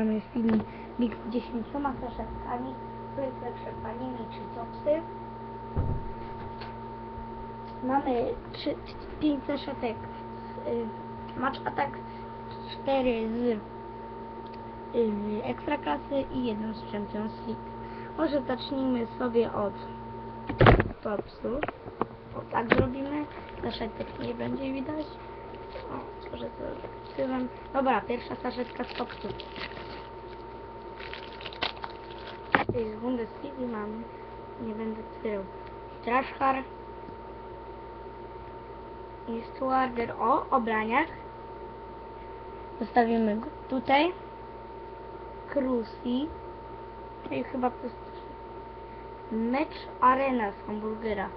Mamy film Mix z 10 saszetkami, prytle przepanimi czy toksy. Mamy 3, 5 saszetek z y, Match Attack, 4 z y, i 1 z Champions League. Może zacznijmy sobie od topsów. O tak zrobimy. Saszetek nie będzie widać. O, może to tyłem. Dobra, pierwsza saszetka z topsów. Z Bundesligi mamy. Nie będę otwierał. Trashhar. I Stuarder o obraniach. Zostawimy go tutaj. Cruci. I chyba to jest Mecz Arena z hamburgera.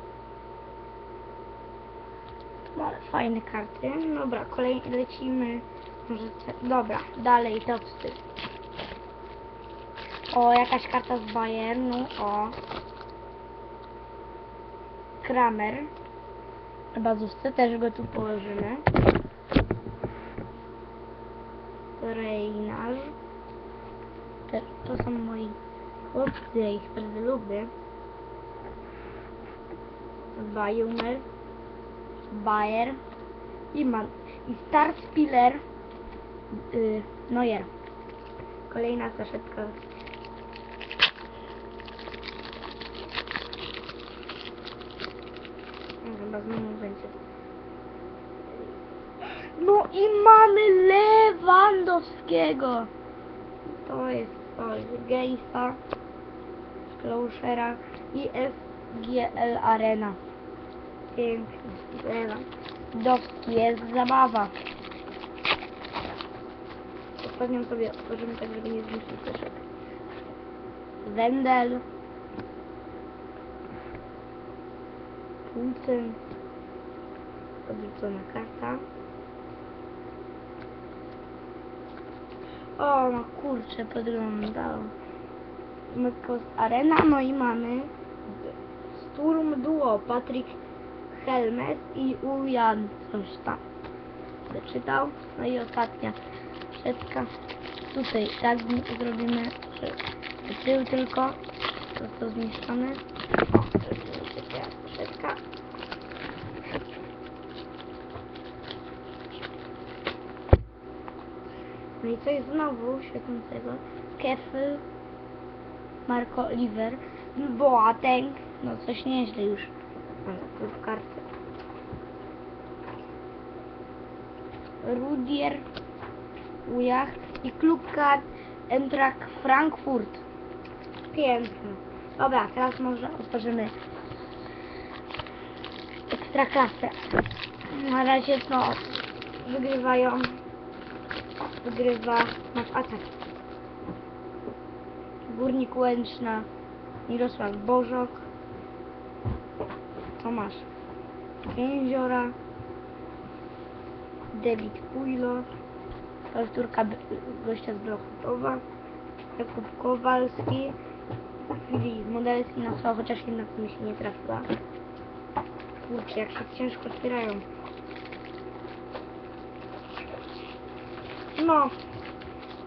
No, ale fajne karty. Dobra, kolej lecimy. Może dobra, dalej topsy. O, jakaś karta z Bayernu, o. Kramer. Bazówce też go tu położymy. Reynal. Te, to są moi chłopcy, ja ich bardzo lubię. Bajumer. Bayer. I man. I Star Spiller. Yy, Neuer. Kolejna saszetka No, Chyba znowu. No i mamy Lewandowskiego. To jest to Geista, Closhera i SGL Arena. Piękny Lewandowski jest zabawa. Ostatnią sobie otworzymy tak, żeby nie zniszczyć też. Wendel. Punktem. Odrzucona karta. O, no kurczę, podglądał. Mykos Arena, no i mamy Sturm Duo, Patryk Helmes i Ujan coś tam. Przeczytał. No i ostatnia szetka. Tutaj tak zrobimy, że tył tylko prosto zniszczony. O, to jest No i coś znowu świecącego. Kefl, Marco Oliver, Boateng. No coś nieźle już. Tu w kartę. Rudier, Ujach i klubka Eintracht Frankfurt. Piękne. Dobra, teraz może otworzymy ekstraklasę. Na razie no wygrywają wygrywa nasz atak. Górnik Łęczna, Mirosław Bożok, Tomasz Kęziora, David Pujlo, B- gościa z Blochotowa, Jakub Kowalski, Filip Modelski na słowo, chociaż jedna mi się nie trafiła. Kurczę, jak się ciężko otwierają. No,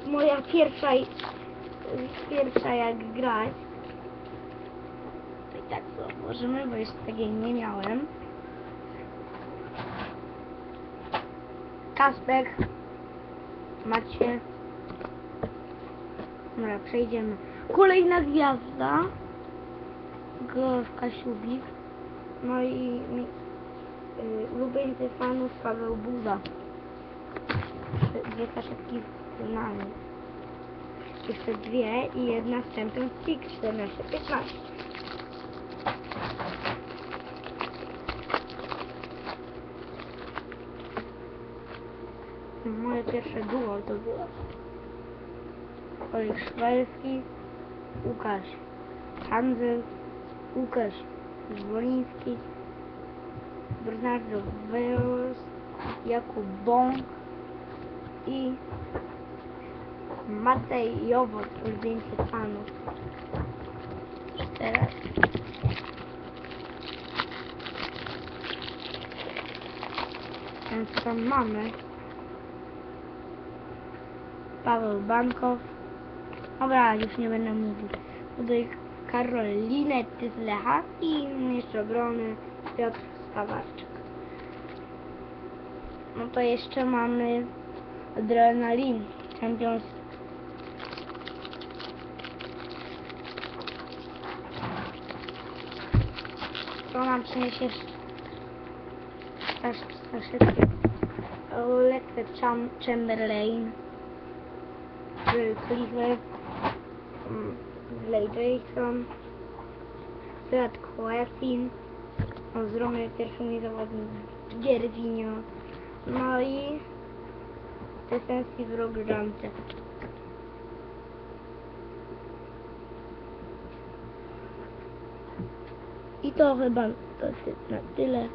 moja pierwsza, pierwsza jak grać. To i tak to możemy, bo jeszcze takiej nie miałem. Kasper, macie. Dobra, przejdziemy. Kolejna gwiazda. Golf Kasiubik. No i y, ulubieńcy fanów Paweł Buza. Dwie kaszetki w finale. Jeszcze dwie i jedna z Champions League 14-15. Moje pierwsze duo to było Olek Szwelski, Łukasz Handzel, Łukasz Zwoliński, Bernardo Veros, Jakub Bąk i Matej Jowot, ulubieńcy fanów. Teraz Ten co tam mamy? Paweł Bankow, Dobra, już nie będę mówił. Tutaj Karolinę Tyzlecha i jeszcze obrony Piotr Stawarczyk. No to jeszcze mamy Adrenalin Champions. To nam przyniesie też troszeczkę Lecter Cham Chamberlain. Clifford Blake Jason Stuart Coefin z Romy pierwszy mój zawodnik Gierwinio. No i Defensive Rogue Rante i to chyba to ty- na tyle